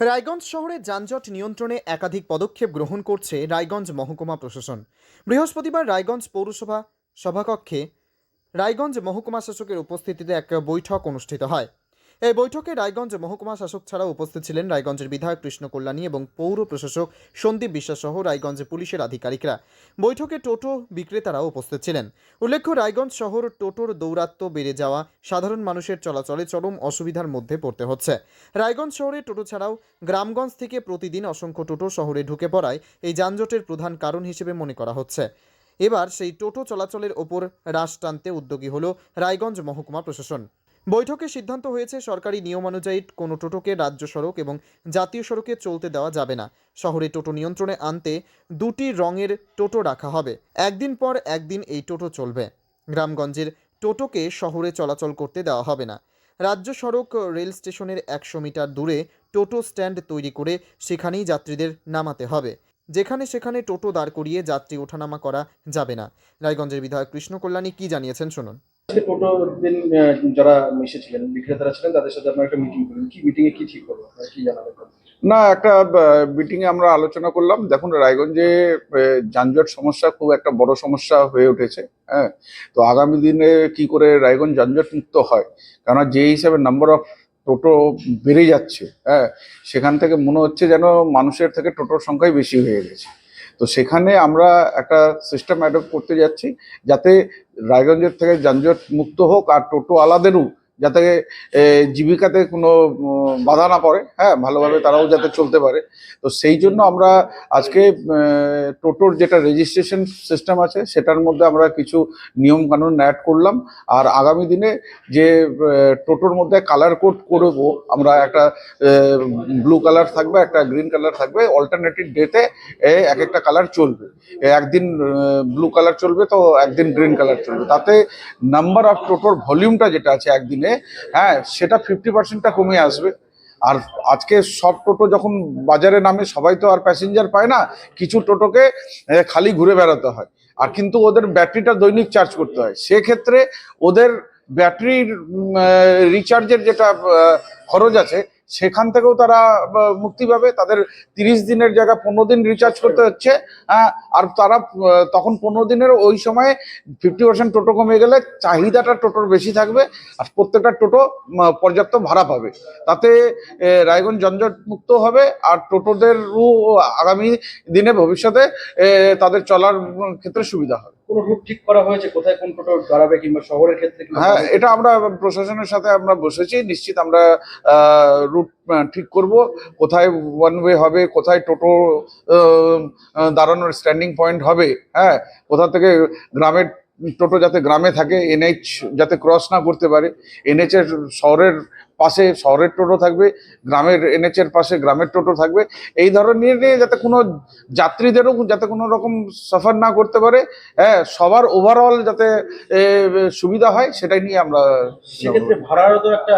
রায়গঞ্জ শহরে যানজট নিয়ন্ত্রণে একাধিক পদক্ষেপ গ্রহণ করছে রায়গঞ্জ মহকুমা প্রশাসন। বৃহস্পতিবার রায়গঞ্জ পৌরসভা সভাকক্ষে রায়গঞ্জ মহকুমা শাসকের উপস্থিতিতে এক বৈঠক অনুষ্ঠিত হয়। এই বৈঠকে রায়গঞ্জ মহকুমা শাসক ছাড়াও উপস্থিত ছিলেন রায়গঞ্জের বিধায়ক কৃষ্ণ কল্যাণী এবং পৌর প্রশাসক সন্দীপ বিশ্বাস সহ রায়গঞ্জ পুলিশের আধিকারিকরা। বৈঠকে টোটো বিক্রেতারাও উপস্থিত ছিলেন। উল্লেখ্য, রায়গঞ্জ শহর টোটোর দৌরাত্ম্য বেড়ে যাওয়া সাধারণ মানুষের চলাচলে চরম অসুবিধার মধ্যে পড়তে হচ্ছে। রায়গঞ্জ শহরে টোটো ছাড়াও গ্রামগঞ্জ থেকে প্রতিদিন অসংখ্য টোটো শহরে ঢুকে পড়ায় এই যানজটের প্রধান কারণ হিসেবে মনে করা হচ্ছে। এবার সেই টোটো চলাচলের ওপর হ্রাস টানতে উদ্যোগী হল রায়গঞ্জ মহকুমা প্রশাসন। বৈঠকে সিদ্ধান্ত হয়েছে, সরকারি নিয়মানুযায়ী কোনো টোটোকে রাজ্য সড়ক এবং জাতীয় সড়কে চলতে দেওয়া যাবে না। শহরে টোটো নিয়ন্ত্রণে আনতে দুটি রঙের টোটো রাখা হবে। একদিন পর একদিন এই টোটো চলবে। গ্রামগঞ্জের টোটোকে শহরে চলাচল করতে দেওয়া হবে না। রাজ্য সড়ক রেল স্টেশনের একশো মিটার দূরে টোটো স্ট্যান্ড তৈরি করে সেখানেই যাত্রীদের নামাতে হবে। যেখানে সেখানে টোটো দাঁড় করিয়ে যাত্রী ওঠানামা করা যাবে না। রায়গঞ্জের বিধায়ক কৃষ্ণ কল্যাণী কি জানিয়েছেন শুনুন। আজকে টোটো দিন যারা এসেছিলেন বিক্রেতারা ছিলেন, তাদের সাথে আপনারা একটা মিটিং করলেন। কি মিটিং এ কি ঠিক করব কি জানাবেন না, একটা মিটিং এ আমরা আলোচনা করলাম। দেখুন, রায়গঞ্জে যানজট সমস্যা খুব একটা বড় সমস্যা হয়ে উঠেছে হ্যাঁ? তো আগামী দিনে কি করে রায়গঞ্জ যানজট মুক্ত হয়? কেননা যে হিসাবে নাম্বার অফ টোটো বেড়ে যাচ্ছে হ্যাঁ? সেখান থেকে মনে হচ্ছে যেন মানুষের থেকে টোটোর সংখ্যাই বেশি হয়ে গেছে। তো সেখানে আমরা একটা সিস্টেম অ্যাডপ্ট করতে যাচ্ছি, যাতে রায়গঞ্জের থেকে যানজট মুক্ত হোক আর টোটো আলাদেরও যাতে জীবিকাতে কোনো বাধা না পড়ে হ্যাঁ ভালোভাবে তারাও যাতে চলতে পারে। তো সেই জন্য আমরা আজকে টোটোর যেটা রেজিস্ট্রেশন সিস্টেম আছে, সেটার মধ্যে আমরা কিছু নিয়ম কানুন অ্যাড করলাম। আর আগামী দিনে যে টোটোর মধ্যে কালার কোড করব, আমরা একটা ব্লু কালার থাকবে, একটা গ্রিন কালার থাকবে অল্টারনেটিভ ডেতে এক একটা কালার চলবে। একদিন ব্লু কালার চলবে, তো একদিন গ্রিন কালার চলবে। তাতে নাম্বার অফ টোটোর ভলিউমটা যেটা আছে একদিনে হ্যাঁ সেটা ফিফটি পার্সেন্টটা কমে আসবে। আর আজকে সব টোটো যখন বাজারে নামে, সবাই তো আর প্যাসেঞ্জার পায় না, কিছু টোটোকে খালি ঘুরে বেড়াতে হয়। আর কিন্তু ওদের ব্যাটারিটা দৈনিক চার্জ করতে হয়। সেক্ষেত্রে ওদের ব্যাটারির রিচার্জের যেটা খরচ আছে সেখান থেকেও তারা মুক্তি পাবে। তাদের তিরিশ দিনের জায়গায় পনেরো দিন রিচার্জ করতে হচ্ছে। হ্যাঁ আর তারা তখন পনেরো দিনের ওই সময় ফিফটি পার্সেন্ট টোটো কমে গেলে চাহিদাটা টোটোর বেশি থাকবে আর প্রত্যেকটা টোটো পর্যাপ্ত ভাড়া পাবে। তাতে রায়গঞ্জ যানজট মুক্ত হবে আর টোটোদেরও আগামী দিনে ভবিষ্যতে তাদের চলার ক্ষেত্রে সুবিধা হবে। কোনো রুট ঠিক করা হয়েছে? কোথায় কোন টোটো দাঁড়াবে কিংবা শহরের ক্ষেত্রে হ্যাঁ এটা আমরা প্রশাসনের সাথে আমরা বসেছি। নিশ্চিত আমরা রুট ঠিক করব। কোথায় ওয়ান ওয়ে হবে কোথায় টোটো দাঁড়ানোর স্ট্যান্ডিং পয়েন্ট হবে হ্যাঁ কোথা থেকে গ্রামের টোটো যাতে গ্রামে থাকে এনএইচ যাতে ক্রস না করতে পারে এনএইচ এর শহরের পাশে শহরের টোটো থাকবে গ্রামের এনএচের পাশে গ্রামের টোটো থাকবে। এই ধরনের নিয়ে যাতে কোনো যাত্রীদেরও যাতে কোনো রকম সাফার না করতে পারে হ্যাঁ সবার ওভারঅল যাতে সুবিধা হয় সেটাই নিয়ে আমরা সেক্ষেত্রে ভাড়ারও তো একটা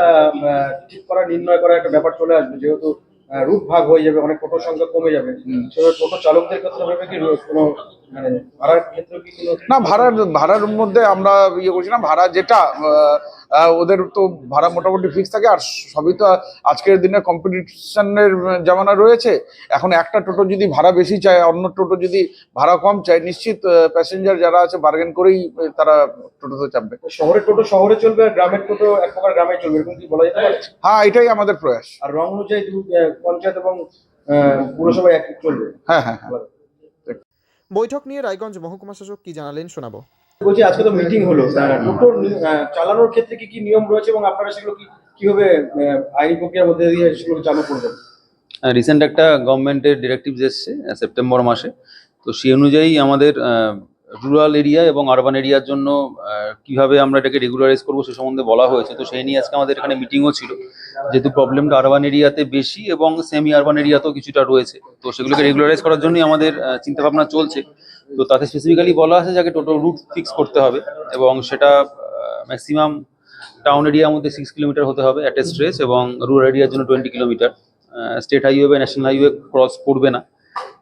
ঠিক করা নির্ণয় করা একটা ব্যাপার চলে আসবে। যেহেতু রুট ভাগ হয়ে যাবে অনেক টোটোর সংখ্যা কমে যাবে। সেভাবে টোটো চালকদের ক্ষেত্রে হবে কি কোনো মানে ভাড়ার ক্ষেত্রে কি না ভাড়ার ভাড়ার মধ্যে আমরা ইয়ে করছি না। ভাড়া যেটা ওদের তো ভাড়া মোটামুটি ফিক্স থাকে আর সবই তো আজকের দিনে কম্পিটিশনের জামানা রয়েছে। এখন একটা টোটো যদি ভাড়া বেশি চায় অন্য টোটো যদি ভাড়া কম চায় নিশ্চিত প্যাসেঞ্জার যারা আছে বার্গেন করেই তারা টোটোতে চাপবে। শহরের টোটো শহরে চলবে আর গ্রামের টোটো এক প্রকার গ্রামে চলবে এরকম কি বলা যেতে পারে? হ্যাঁ এটাই আমাদের প্রয়াস। আর রং অনুযায়ী পঞ্চায়েত এবং আহ, পুরসভায় এক চলবে। হ্যাঁ হ্যাঁ হ্যাঁ। বৈঠক নিয়ে রায়গঞ্জ মহকুমা শাসক কি জানালেন শোনাবো। বলছি, আজকে তো মিটিং হলো। টোটো চালানোর ক্ষেত্রে কি কি নিয়ম রয়েছে এবং আপনারা সেগুলো কি, কীভাবে আইনি প্রক্রিয়ার মধ্যে দিয়ে সেগুলো চালু করবেন? রিসেন্ট একটা গভর্নমেন্টের ডিরেক্টিভস এসছে সেপ্টেম্বর মাসে। তো সেই অনুযায়ী আমাদের রুরাল এরিয়া এবং আরবান এরিয়ার জন্য কীভাবে আমরা এটাকে রেগুলারাইজ করব সে সম্বন্ধে বলা হয়েছে। তো সেই নিয়ে আজকে আমাদের এখানে মিটিংও ছিল। যেহেতু প্রবলেমটা আরবান এরিয়াতে বেশি এবং সেমি আরবান এরিয়াতেও কিছুটা রয়েছে। তো সেগুলোকে রেগুলারাইজ করার জন্যই আমাদের চিন্তা ভাবনা চলছে। তো তাতে স্পেসিফিক্যালি বলা আছে যাকে টোটো রুট ফিক্স করতে হবে এবং সেটা ম্যাক্সিমাম টাউন এরিয়ার মধ্যে সিক্স কিলোমিটার হতে হবে অ্যাট এ স্ট্রেস এবং রুরাল এরিয়ার জন্য টোয়েন্টি কিলোমিটার স্টেট হাইওয়ে বা ন্যাশনাল হাইওয়ে ক্রস করবে না।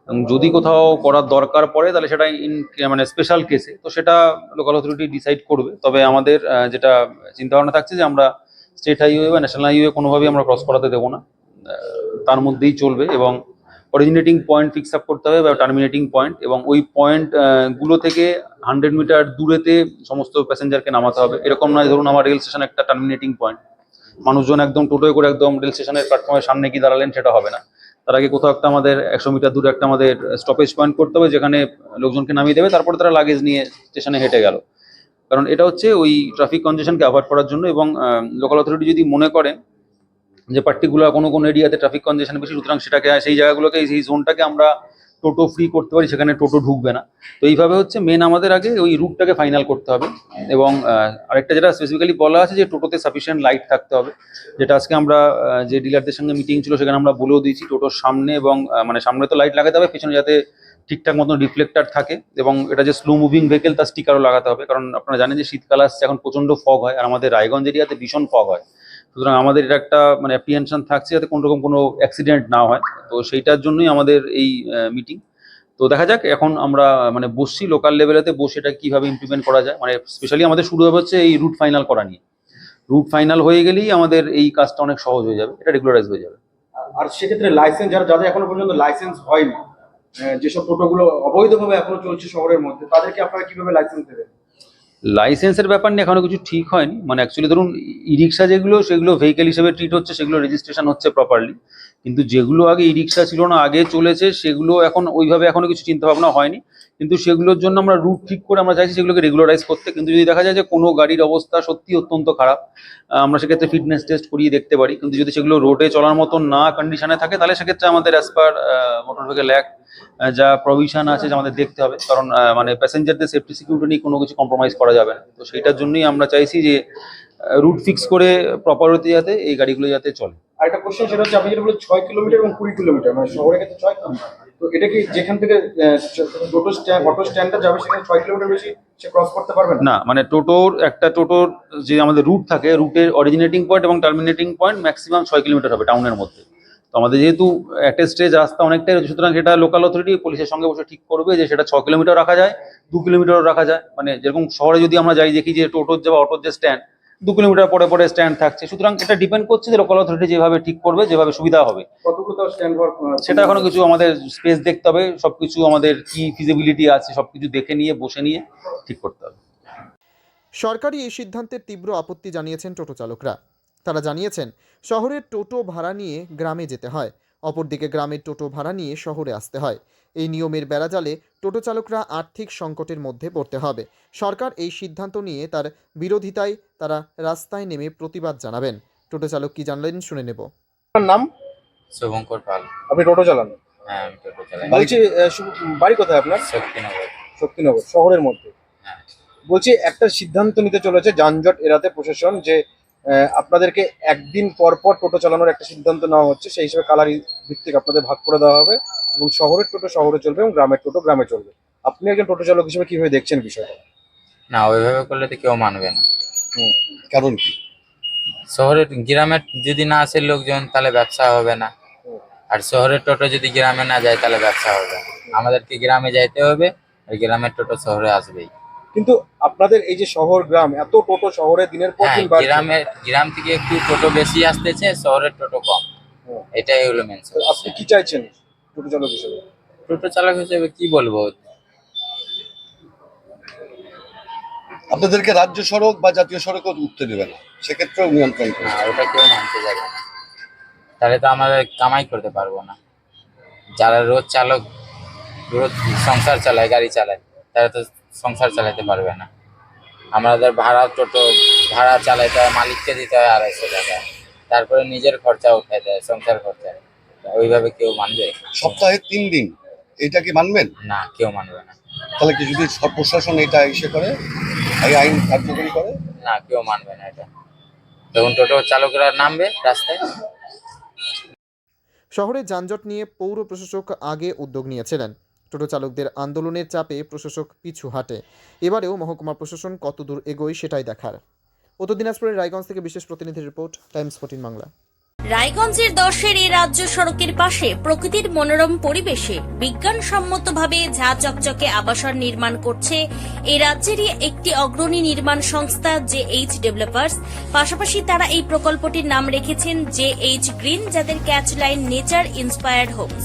এবং যদি কোথাও করার দরকার পড়ে তাহলে সেটা ইন মানে স্পেশাল কেসে তো সেটা লোকাল অথরিটি ডিসাইড করবে। তবে আমাদের যেটা চিন্তা ভাবনা থাকছে যে আমরা স্টেট হাইওয়ে বা ন্যাশনাল হাইওয়ে কোনোভাবেই আমরা ক্রস করাতে দেবো না। তার মধ্যেই চলবে এবং অরিজিনেটিং পয়েন্ট ফিক্স আপ করতে হবে বা টার্মিনেটিং পয়েন্ট এবং ওই পয়েন্টগুলো থেকে হান্ড্রেড মিটার দূরেতে সমস্ত প্যাসেঞ্জারকে নামাতে হবে। এরকম নয়, ধরুন আমার রেল স্টেশন একটা টার্মিনেটিং পয়েন্ট মানুষজন একদম টোটোয় করে একদম রেল স্টেশনের প্ল্যাটফর্মের সামনে গিয়ে দাঁড়ালেন, সেটা হবে না। তার আগে কোথাও একটা আমাদের একশো মিটার দূরে একটা আমাদের স্টপেজ পয়েন্ট করতে হবে, যেখানে লোকজনকে নামিয়ে দেবে, তারপরে তারা লাগেজ নিয়ে স্টেশনে হেঁটে গেল। কারণ এটা হচ্ছে ওই ট্রাফিক কনজেশনকে অ্যাভয়েড করার জন্য এবং লোকাল অথরিটি যদি মনে করেন যে পার্টিকুলার কোনো কোনো এরিয়াতে ট্রাফিক কনজেশন বেশি, সুতরাং সেটাকে, সেই জায়গাগুলোকে, সেই জোনটাকে আমরা টোটো ফ্রি করতে পারি, সেখানে টোটো ঢুকবে না। তো এইভাবে হচ্ছে মেন আমাদের আগে ওই রুটটাকে ফাইনাল করতে হবে এবং আরেকটা যেটা স্পেসিফিক্যালি বলা আছে যে টোটোতে সাফিসিয়েন্ট লাইট থাকতে হবে, যেটা আজকে আমরা যে ডিলারদের সঙ্গে মিটিং ছিল সেখানে আমরা বলেও দিয়েছি, টোটোর সামনে এবং মানে সামনে তো লাইট লাগাতে হবে, পেছনে যাতে ঠিকঠাক মতন রিফ্লেক্টার থাকে এবং এটা যে স্লো মুভিং ভেহিকেল তার স্টিকারও লাগাতে হবে। কারণ আপনারা জানেন যে শীতকাল আসছে, এখন প্রচণ্ড ফগ হয়, আর আমাদের রায়গঞ্জ এরিয়াতে ভীষণ ফগ হয়। সুতরাং আমাদের এটা একটা মানে অ্যাপ্রিহেনশন থাকছে যাতে কোনো রকম কোনো অ্যাক্সিডেন্ট না হয়। তো সেইটার জন্যই আমাদের এই মিটিং তো দেখা যাক, এখন আমরা মানে বসছি লোকাল লেভেলেতে বসে এটা কীভাবে ইমপ্লিমেন্ট করা যায়। মানে স্পেশালি আমাদের শুরু হবে হচ্ছে এই রুট ফাইনাল করা নিয়ে। রুট ফাইনাল হয়ে গেলেই আমাদের এই কাজটা অনেক সহজ হয়ে যাবে, এটা রেগুলারাইজ হয়ে যাবে। আর সেক্ষেত্রে লাইসেন্স যারা, যাদের এখনও পর্যন্ত লাইসেন্স হয়নি যেসব টোটোগুলো অবৈধভাবে এখনও চলছে শহরের মধ্যে, তাদেরকে আপনারা কীভাবে লাইসেন্স দেবেন? লাইসেন্সের ব্যাপার নিয়ে এখনও কিছু ঠিক হয়নি। মানে অ্যাকচুয়ালি ধরুন ই রিক্সা যেগুলো, সেগুলো ভেহিকেল হিসেবে ট্রিট হচ্ছে, সেগুলো রেজিস্ট্রেশন হচ্ছে প্রপারলি কিন্তু যেগুলো আগে ই রিক্সা ছিল না, আগে চলেছে, সেগুলো এখন ওইভাবে এখনও কিছু চিন্তা ভাবনা হয়নি। কিন্তু সেগুলোর জন্য আমরা রুট ঠিক করে আমরা চাইছি সেগুলোকে রেগুলারাইজ করতে। কিন্তু যদি দেখা যায় যে কোনো গাড়ির অবস্থা সত্যি অত্যন্ত খারাপ আমরা সেক্ষেত্রে ফিটনেস টেস্ট করিয়ে দেখতে পারি। কিন্তু যদি সেগুলো রোডে চলার মতন না কন্ডিশনে থাকে, তাহলে সেক্ষেত্রে আমাদের as per motor vehicle act যা প্রভিশন আছে যে আমাদের দেখতে হবে। কারণ মানে প্যাসেঞ্জারদের সেফটি সিকিউরিটি নিয়ে কোনো কিছু কম্প্রোমাইজ করা যাবে না। তো সেইটার জন্যই আমরা চাইছি যে রুট ফিক্স করে প্রপার হতে যাতে এই গাড়িগুলো যাতে চলে। আর একটা কোশ্চেন সেটা হচ্ছে, আপনি যেটা বললেন ছয় কিলোমিটার এবং কুড়ি কিলোমিটার মানে শহরের ক্ষেত্রে ছয় কিলোমিটার। তো এটা কি যেখান থেকে টোটো স্ট্যান্ড অটো স্ট্যান্ডটা যাবে সেখানে ছয় কিলোমিটার বেশি সে ক্রস করতে পারবে না? মানে টোটোর, একটা টোটোর যে আমাদের রুট থাকে রুটের অরিজিনেটিং পয়েন্ট এবং টার্মিনেটিং পয়েন্ট ম্যাক্সিমাম ছয় কিলোমিটার হবে টাউনের মধ্যে। তো আমাদের যেহেতু একটা স্টেজ রাস্তা অনেকটাই সুতরাং সেটা লোকাল অথরিটি পুলিশের সঙ্গে বসে ঠিক করবে যে সেটা ছ কিলোমিটার রাখা যায়, দু কিলোমিটারও রাখা যায়। মানে যেরকম শহরে যদি আমরা যাই, দেখি যে টোটোর যে বা অটোর যে স্ট্যান্ড দু কিলোমিটার পরে পরে স্ট্যান্ড থাকছে। সুতরাং এটা ডিপেন্ড করছে যে লোকাল অথরিটি যেভাবে ঠিক করবে যেভাবে সুবিধা হবে। সেটা এখনও কিছু আমাদের স্পেস দেখতে হবে। সবকিছু আমাদের কি ফিজিবিলিটি আছে সবকিছু দেখে নিয়ে বসে নিয়ে ঠিক করতে হবে। সরকারি এই সিদ্ধান্তের তীব্র আপত্তি জানিয়েছেন টোটো চালকরা। তারা জানিয়েছেন শহরের টোটো ভাড়া নিয়ে গ্রামে যেতে হয়। অপরদিকে গ্রামের টোটো ভাড়া নিয়ে শহরে আসতে হয়। এই নিয়মের বেড়াজালে টোটো চালকরা আর্থিক সংকটের মধ্যে পড়তে হবে। সরকার এই সিদ্ধান্ত নিয়ে তার বিরোধিতায় তারা রাস্তায় নেমে প্রতিবাদ জানাবেন। টোটো চালক কি জানলেন শুনে নেব। আপনার নাম? শুভঙ্কর পাল। আপনি টোটো চালান? হ্যাঁ আমি টোটো চালাই। বলছি আহ, শুভ- বাড়ি কোথায় আপনার? শক্তিনগর। শক্তিনগর শহরের মধ্যে। হ্যাঁ। বলছি একটা সিদ্ধান্ত নিতে চলেছে যানজট এড়াতে প্রশাসন যে আপনাদেরকে একদিন পর পর টোটো চালানোর একটা সিদ্ধান্ত নেওয়া হচ্ছে। সেই হিসেবে কালারি ভিত্তিক আপনাদের ভাগ করে দেওয়া হবে এবং শহরের টোটো শহরে চলবে এবং গ্রামের টোটো গ্রামে চলবে। আপনি একজন টোটো চালক হিসেবে কীভাবে দেখছেন বিষয়টা? না ওইভাবে করলে তো কেউ মানবে না। কারণ কি? শহরের গ্রামের যদি না আসে লোকজন তাহলে ব্যবসা হবে না। আর শহরের টোটো যদি গ্রামে না যায় তাহলে ব্যবসা হবে না। আমাদেরকে গ্রামে যাইতে হবে আর গ্রামের টোটো শহরে আসবেই। কিন্তু আপনাদের এই যে শহর গ্রাম এত টোটো শহরে দিনের পর হ্যাঁ দিন বাড়ছে। গ্রামের গ্রাম থেকে একটু টোটো বেশি আসতেছে শহরের টোটো কম। এটাই হলো মেন তো আপনি কি চাইছেন টোটো চালক হিসেবে? টোটো চালক হিসেবে কি বলব? আপনাদেরকে রাজ্য সড়ক বা জাতীয় সড়কও উঠতে দেবে না সেক্ষেত্রেও নিয়ন্ত্রণ না ওটা কেউ মানতে যাবে না। তাহলে তো আমরা কামাই করতে পারব না। যারা রোজ চালক রোজ সংসার চালায় গাড়ি চালায় তারা তো সংসার চালাতে পারবে না। আমাদের ভাড়া টোটো ভাড়া চালাইতে হয় মালিককে দিতে হয় আড়াইশো টাকা। তারপরে নিজের খরচা উঠাইতে হয় সংসার খরচা ওইভাবে কেউ মানবে? সপ্তাহে তিন দিন। এটা কি মানবেন? না কেউ মানবে না। তাহলে কি যদি সব প্রশাসন এটা ইসে করে এই আইন কার্যকরী করে? না কেউ মানবে না এটা। তখন টোটো চালকরা নামবে রাস্তায়। শহরে যানজট নিয়ে পৌর প্রশাসক আগে উদ্যোগ নিয়েছিলেন। টোটো চালকদের আন্দোলনের চাপে প্রশাসক পিছু হাঁটে। এবারেও মহকুমা প্রশাসন কতদূর এগোয় সেটাই দেখার। উত্তর দিনাজপুরের রায়গঞ্জ থেকে বিশেষ প্রতিনিধি রিপোর্ট, টাইমস ফোর্টিন বাংলা। রায়গঞ্জের দশের এই রাজ্য সড়কের পাশে প্রকৃতির মনোরম পরিবেশে বিজ্ঞানসম্মতভাবে ঝা চকচকে আবাসন নির্মাণ করছে এই রাজ্যেরই একটি অগ্রণী নির্মাণ সংস্থা জে এইচ ডেভেলপার্স। পাশাপাশি তারা এই প্রকল্পটির নাম রেখেছেন জে এইচ গ্রিন, যাদের catch line nature inspired homes.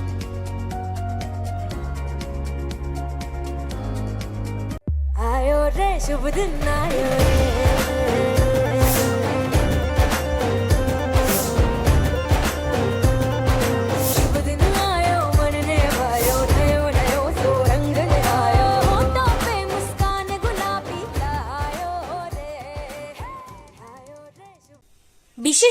शुभ दिन आयो रे शुभ दिन आयो मन ने भायो नयो नयो सो रंग ले आयो होठों पे मुस्कान गुलाबी आयो रे आयो रे शुभ বিশেষ